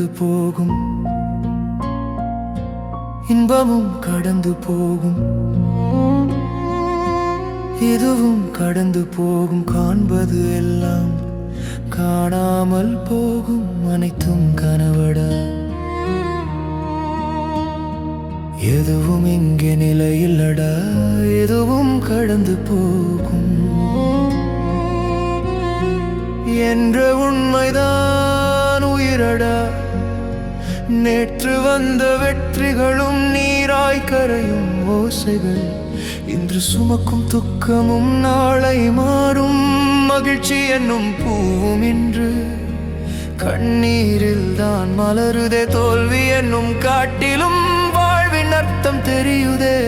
கடந்து போகும். இன்பமும் கடந்து போகும். எதுவும் கடந்து போகும். காண்பது எல்லாம் காணாமல் போகும். அனைத்தும் கனவடா. எதுவும் இங்கே நிலையில்லடா. எதுவும் கடந்து போகும். நேற்று வந்த வெற்றிகளும் நீராய் கரையும் ஓசைகள். இன்று சுமக்கும் துக்கமும் நாளை மாறும். மகிழ்ச்சி என்னும் பூவும் இன்று. கண்ணீரில் தான் மலருதே தோல்வி என்னும் காட்டிலும் வாழ்வின் அர்த்தம் தெரியுதே.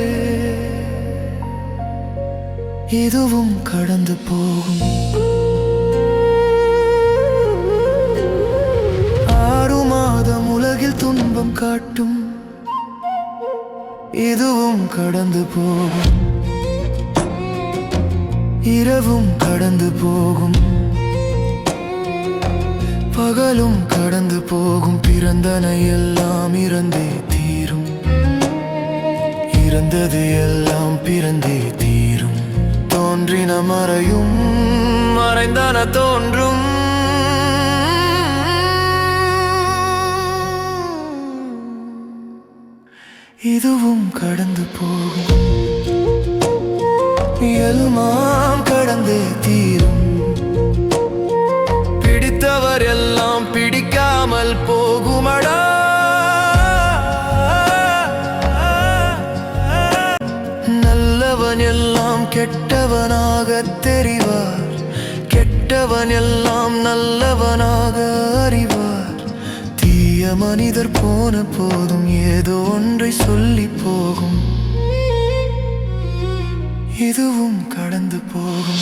இதுவும் கடந்து போகும். இதுவும் கடந்து போகும். இரவும் கடந்து போகும். பகலும் கடந்து போகும். பிறந்தன எல்லாம் இறந்தே தீரும். இறந்தது எல்லாம் பிறந்தே தீரும். தோன்றின மறையும் மறைந்தன தோன்றும். இதுவும் கடந்து போகும். எல்லாம் கடந்தே தீரும். பிடித்தவர் எல்லாம் பிடிக்காமல் போகுமடா. நல்லவன் எல்லாம் கெட்டவனாக தெரிவார். கெட்டவன் எல்லாம் நல்லவனாக மனிதர் போன போதும் ஏதோ ஒன்றை சொல்லி போகும். இதுவும் கடந்து போகும்.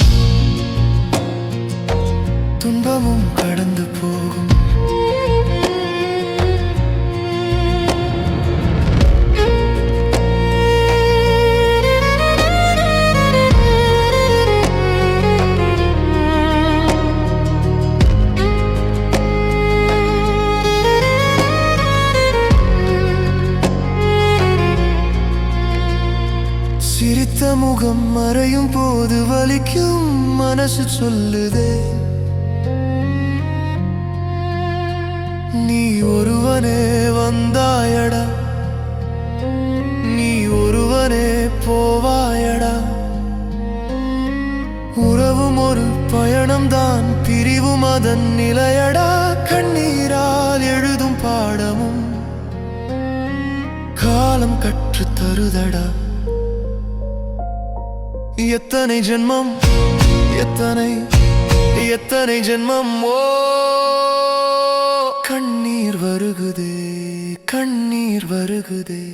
நினைக்கும் போது வலிக்கும் மனசு சொல்லுதே. நீ ஒருவனே வந்தாயடா. நீ ஒருவனே போவாயடா. உறவும் ஒரு பயணம்தான் பிரிவும் அதன் நிலையடா. கண்ணீரால் எழுதும் பாடமும் காலம் கற்று தருதடா. எத்தனை ஜென்மம்? எத்தனை? எத்தனை ஜென்மம்? ஓ கண்ணீர் வருகுதே கண்ணீர் வருகுதே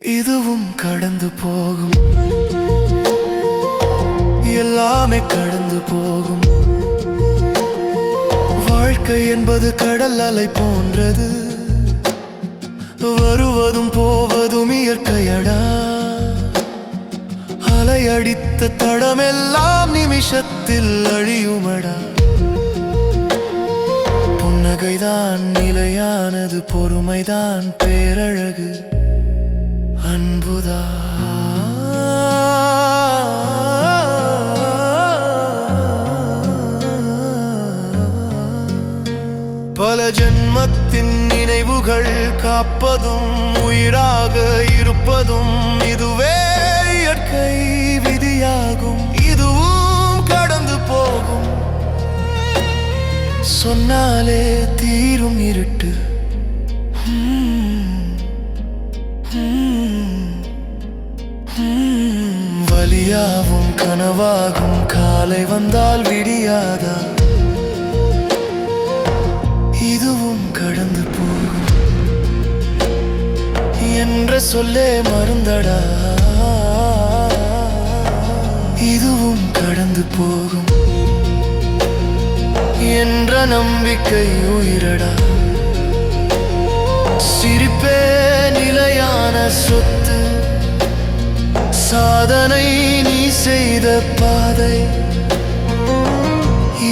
இதுவும் கடந்து போகும். எல்லாமே கடந்து போகும். வாழ்க்கை என்பது கடல் அலை போன்றது. வருவதும் போவதும் இயற்கையடா. அலையடித்த தடமெல்லாம் நிமிஷத்தில் அழியுமடா. புன்னகைதான் நிலையானது பொறுமைதான் பேரழகு. அன்புதா. பல ஜென்மத்தின் நினைவுகள் காப்பதும் உயிராக சொன்னாலே தீரும் இருட்டு. வலியாவும் கனவாகும் காலை வந்தால் விடியாதா? இதுவும் கடந்து போகும். என்ற சொல்லே மருந்தடா. இதுவும் கடந்து போகும். நம்பிக்கை உயிரடா சிரிப்பே நிலையான சொத்து. சாதனை நீ செய்த பாதை.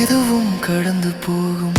இதுவும் கடந்து போகும்.